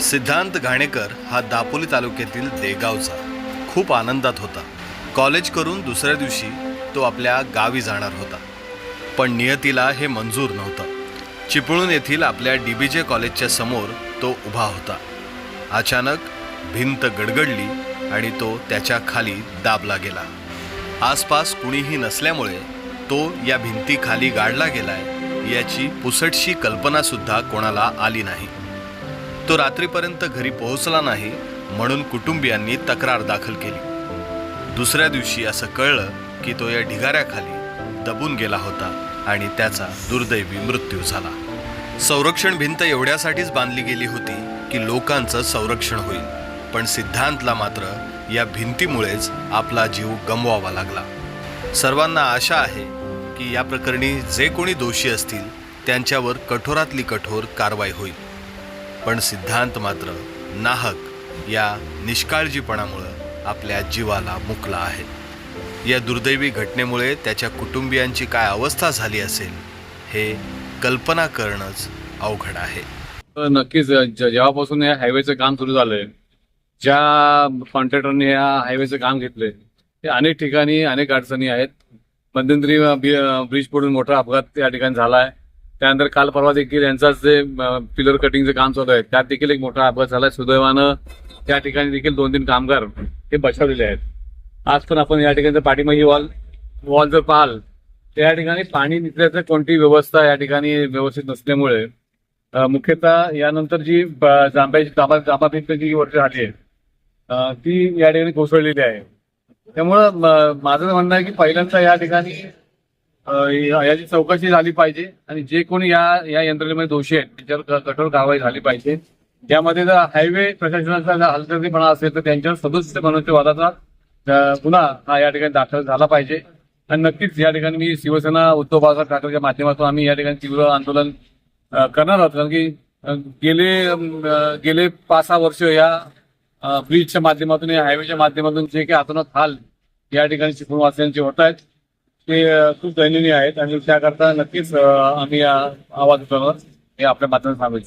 सिद्धांत घाणेकर हा दापोली तालुक्यातील देगावचा. खूप आनंदात होता. कॉलेज करून दुसऱ्या दिवशी तो आपल्या गावी जाणार होता. पण नियतीला हे मंजूर नव्हतं. चिपळूण येथील आपल्या डी बी जे कॉलेजच्या समोर तो उभा होता. अचानक भिंत गडगडली आणि तो त्याच्याखाली दाबला गेला. आसपास कुणीही नसल्यामुळे तो या भिंतीखाली गाडला गेलाय याची पुसटशी कल्पनासुद्धा कोणाला आली नाही. तो रात्रीपर्यंत घरी पोहोचला नाही म्हणून कुटुंबियांनी तक्रार दाखल केली. दुसऱ्या दिवशी असं कळलं की तो या ढिगाऱ्याखाली दबून गेला होता आणि त्याचा दुर्दैवी मृत्यू झाला. संरक्षण भिंत एवढ्यासाठीच बांधली गेली होती की लोकांचं संरक्षण होईल पण सिद्धांतला मात्र या भिंतीमुळेच आपला जीव गमवावा लागला. सर्वांना आशा आहे की या प्रकरणी जे कोणी दोषी असतील त्यांच्यावर कठोरातली कठोर कारवाई होईल. पण सिद्धांत मात्र नाहक या निष्काळजीपणामुळं आपल्या जीवाला मुकला आहे. या दुर्दैवी घटनेमुळे त्याच्या कुटुंबियांची काय अवस्था झाली असेल हे कल्पना करणंच अवघड आहे. तर नक्कीच ज- जेव्हापासून या हायवेचं काम सुरू झालंय ज्या कॉन्ट्रॅक्टरने या हायवेचं काम घेतलंय ते अनेक ठिकाणी अनेक अडचणी आहेत. मध्यंतरी ब्रिज पडून मोठा अपघात त्या ठिकाणी झाला आहे त्यानंतर काल परवा देखील यांचाच जे पिलर कटिंगचं काम चालू आहे त्यात देखील एक मोठा अपघात झाला. सुदैवानं त्या ठिकाणी देखील दोन तीन कामगार हे बचावलेले आहेत. आज पण आपण या ठिकाणी पाठीमागी वॉल वॉल जर पाहाल तर या ठिकाणी पाणी निघण्याचं कोणतीही व्यवस्था या ठिकाणी व्यवस्थित नसल्यामुळे मुख्यतः यानंतर जी जांभ्याची जांभा जांभा भिंत जी वर्ष झाली आहे ती या ठिकाणी कोसळलेली आहे. त्यामुळं माझं म्हणणं आहे की पहिल्यांदा या ठिकाणी याची चौकशी झाली पाहिजे आणि जे कोणी या या यंत्रणेमध्ये दोषी आहेत त्याच्यावर कठोर कारवाई झाली पाहिजे. त्यामध्ये जर हायवे प्रशासनाचा जर असेल तर त्यांच्यावर सदस्य बनवण्याच्या वादाचा पुन्हा गुन्हा हा या ठिकाणी दाखल झाला पाहिजे. आणि नक्कीच या ठिकाणी मी शिवसेना उद्धव बाळासाहेब ठाकरेच्या माध्यमातून आम्ही या ठिकाणी तीव्र आंदोलन करणार आहोत. कारण की गेले गेले पाच सहा वर्ष या ब्रिजच्या माध्यमातून या हायवेच्या माध्यमातून जे काही आतोनात हाल या ठिकाणी चिपळूणवासियांचे होत आहेत. ते खूप दयनीय आहेत आणि त्याकरता नक्कीच आम्ही आवाज उठवणार हे आपल्या माध्यमात सांगायचं